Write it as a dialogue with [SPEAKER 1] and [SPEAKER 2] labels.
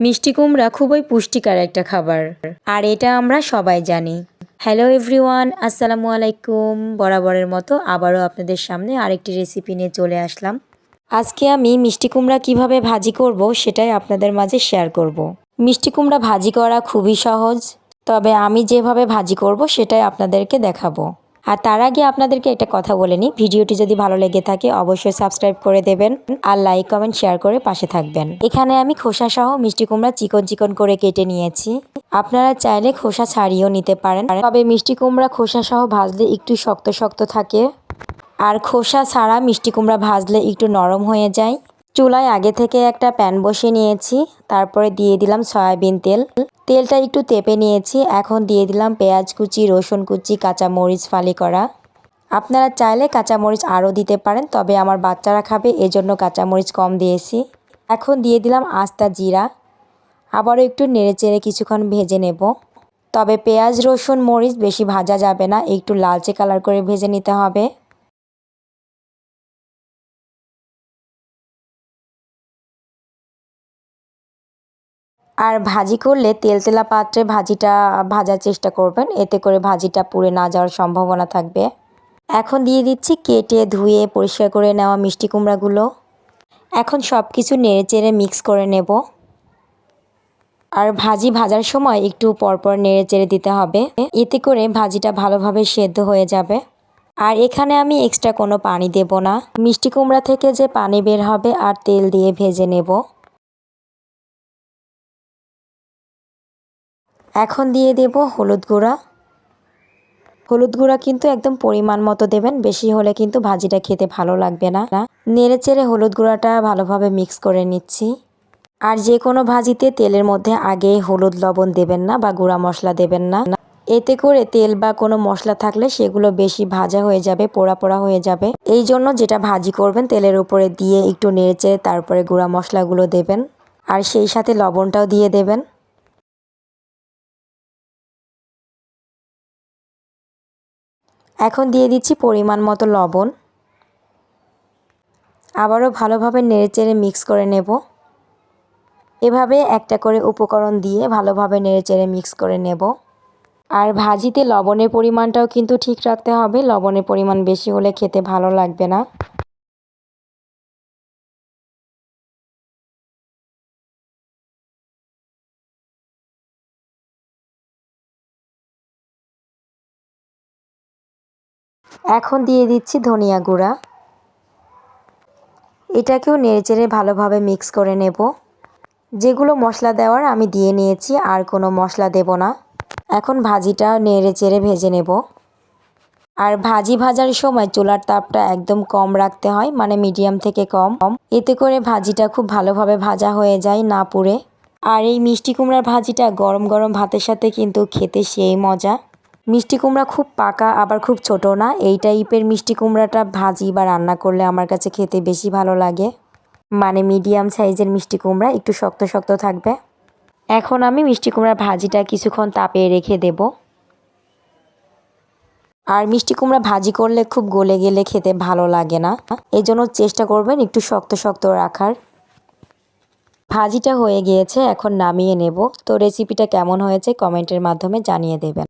[SPEAKER 1] মিষ্টি কুমড়া খুবই পুষ্টিকর একটা খাবার। আর এটা আমরা সবাই জানি। হ্যালো এভরিওয়ান আসসালামু আলাইকুম। বরাবরের মতো আবারও আপনাদের সামনে আরেকটি রেসিপি নিয়ে চলে আসলাম। আজকে আমি মিষ্টি কুমড়া কীভাবে ভাজি করব সেটাই আপনাদের মাঝে শেয়ার করব। মিষ্টি কুমড়া ভাজি করা খুবই সহজ, তবে আমি যেভাবে ভাজি করব সেটাই আপনাদেরকে দেখাবো। আর তার আগে আপনাদেরকে একটা কথা বলে নিই। ভিডিওটি যদি ভালো লেগে থাকে, অবশ্যই সাবস্ক্রাইব করে দেবেন আর লাইক কমেন্ট শেয়ার করে পাশে থাকবেন। এখানে আমি খোসা সহ মিষ্টি কুমড়া চিকন চিকন করে কেটে নিয়েছি। আপনারা চাইলে খোসা ছাড়িয়েও নিতে পারেন। তবে মিষ্টি কুমড়া খোসা সহ ভাজলে একটু শক্ত শক্ত থাকে। আর খোসা ছাড়া মিষ্টি কুমড়া ভাজলে একটু নরম হয়ে যায়। চুলায় আগে থেকে একটা প্যান বসিয়ে নিয়েছি, তারপরে দিয়ে দিলাম সয়াবিন তেল। তেলটা একটু তেপে নিয়েছি, এখন দিয়ে দিলাম পেঁয়াজ কুচি, রসুন কুচি কাঁচা মরিচ ফালি করা। আপনারা চাইলে কাঁচামরিচ আরও দিতে পারেন, তবে আমার বাচ্চারা খাবে, এজন্য কাঁচামরিচ কম দিয়েছি। এখন দিয়ে দিলাম আস্তা জিরা। আবারও একটু নেড়ে চেড়ে কিছুক্ষণ ভেজে নেব। তবে পেঁয়াজ, রসুন, মরিচ বেশি ভাজা যাবে না, একটু লালচে কালার করে ভেজে নিতে হবে। আর ভাজি করলে তেলতেলা পাত্রে ভাজিটা ভাজার চেষ্টা করবেন। এতে করে ভাজিটা পুড়ে না যাওয়ার সম্ভাবনা থাকবে। এখন দিয়ে দিচ্ছি কেটে ধুয়ে পরিষ্কার করে নেওয়া মিষ্টি কুমড়াগুলো। এখন সব কিছু নেড়ে চেড়ে মিক্স করে নেব। আর ভাজি ভাজার সময় একটু পরপর নেড়ে চেড়ে দিতে হবে। এতে করে ভাজিটা ভালোভাবে সেদ্ধ হয়ে যাবে। আর এখানে আমি এক্সট্রা কোনো পানি দেব না। মিষ্টি কুমড়া থেকে যে পানি বের হবে আর তেল দিয়ে ভেজে নেব। এখন দিয়ে দেব হলুদ গুঁড়া। হলুদ গুঁড়া কিন্তু একদম পরিমাণ মতো দেবেন, বেশি হলে কিন্তু ভাজিটা খেতে ভালো লাগবে না। নেড়ে চেড়ে হলুদ গুঁড়াটা ভালোভাবে মিক্স করে নিচ্ছি। আর যে কোনো ভাজিতে তেলের মধ্যে আগে হলুদ লবণ দেবেন না বা গুঁড়া মশলা দেবেন না। এতে করে তেল বা কোনো মশলা থাকলে সেগুলো বেশি ভাজা হয়ে যাবে, পোড়া পোড়া হয়ে যাবে। এই জন্য যেটা ভাজি করবেন, তেলের উপরে দিয়ে একটু নেড়েচেড়ে তারপরে গুঁড়া মশলাগুলো দেবেন। আর সেই সাথে লবণটাও দিয়ে দেবেন। এখন দিয়ে দিচ্ছি পরিমাণ মতো লবণ। আবারও ভালোভাবে নেড়েচেড়ে মিক্স করে নেব। এভাবে একটা করে উপকরণ দিয়ে ভালোভাবে নেড়েচেড়ে মিক্স করে নেব। আর ভাজিতে লবণের পরিমাণটাও কিন্তু ঠিক রাখতে হবে। লবণের পরিমাণ বেশি হলে খেতে ভালো লাগবে না। এখন দিয়ে দিচ্ছি ধনিয়া গুঁড়া। এটাকেও নেড়েচেড়ে ভালোভাবে মিক্স করে নেব। যেগুলো মশলা দেওয়ার আমি দিয়ে নিয়েছি, আর কোনো মশলা দেব না। এখন ভাজিটা নেড়ে চেড়ে ভেজে নেব। আর ভাজি ভাজার সময় চুলার তাপটা একদম কম রাখতে হয় মানে মিডিয়াম থেকে কম। এতে করে ভাজিটা খুব ভালোভাবে ভাজা হয়ে যায়, না পুড়ে। আর এই মিষ্টি কুমড়ার ভাজিটা গরম গরম ভাতের সাথে কিন্তু খেতে সেই মজা। মিষ্টি কুমড়া খুব পাকা, আবার খুব ছোট না। এই টাইপের মিষ্টি কুমড়াটা ভাজি বা রান্না করলে আমার কাছে খেতে বেশি ভালো লাগে। মানে মিডিয়াম সাইজের মিষ্টি কুমড়া, একটু শক্ত শক্ত থাকবে। এখন আমি মিষ্টি কুমড়ার ভাজিটা কিছুক্ষণ তাপে রেখে দেব। আর মিষ্টি কুমড়া ভাজি করলে খুব গলে গেলে খেতে ভালো লাগে না। এই জন্য চেষ্টা করবেন একটু শক্ত শক্ত রাখার। ভাজিটা হয়ে গিয়েছে, এখন নামিয়ে নেব। তো রেসিপিটা কেমন হয়েছে কমেন্টের মাধ্যমে জানিয়ে দেবেন।